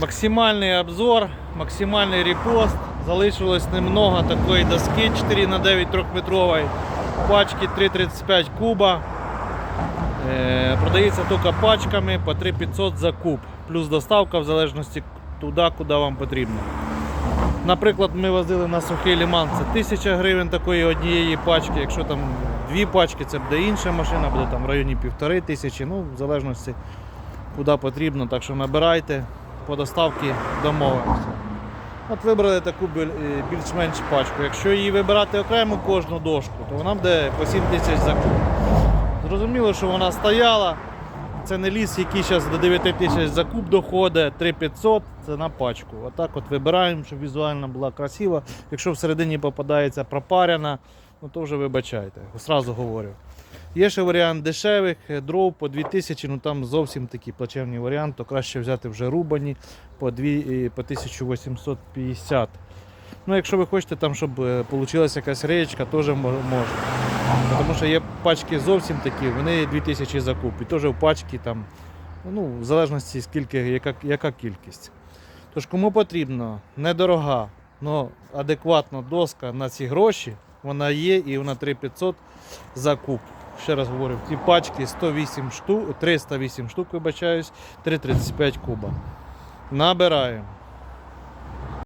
Максимальний обзор, максимальний репост. Залишилось немного такої доски 4 на 9 трьохметрової. Пачки 3,35 куба. Е, Продається тільки пачками по 3500 за куб. Плюс доставка в залежності туди, куди вам потрібно. Наприклад, ми возили на сухий ліман, це 1000 гривень такої однієї пачки. Якщо там дві пачки, це буде інша машина, буде там в районі півтори тисячі, ну, в залежності куди потрібно. Так що набирайте по доставці домовимося. От вибрали таку е, більш-менш пачку. Якщо її вибирати окремо кожну дошку, то вона буде по 7 тисяч за куб. Зрозуміло, що вона стояла. Це не ліс, який зараз до 9 тисяч за куб доходить, 3500 це на пачку. Отак от вибираємо, щоб візуально була красива. Якщо всередині попадається пропарена, ну то вже вибачайте. Сразу говорю. Є ще варіант дешевих, е, дров по 2000, ну там зовсім такий плачевний варіант, то краще взяти вже рубані по, 2, е, по 1850. Ну, якщо ви хочете, там, щоб вийшла якась реєчка, теж мо- можна. Тому що є пачки зовсім такі, вони 2000 за куб. І теж в пачці там, ну, в залежності скільки, яка, яка кількість. Тож кому потрібно, недорога, але адекватна доска на ці гроші, вона є і вона 3500 за куб. Ще раз говорю, ті пачки 108 штук, 308 штук, вибачаюсь, 3,35 куба. Набираємо.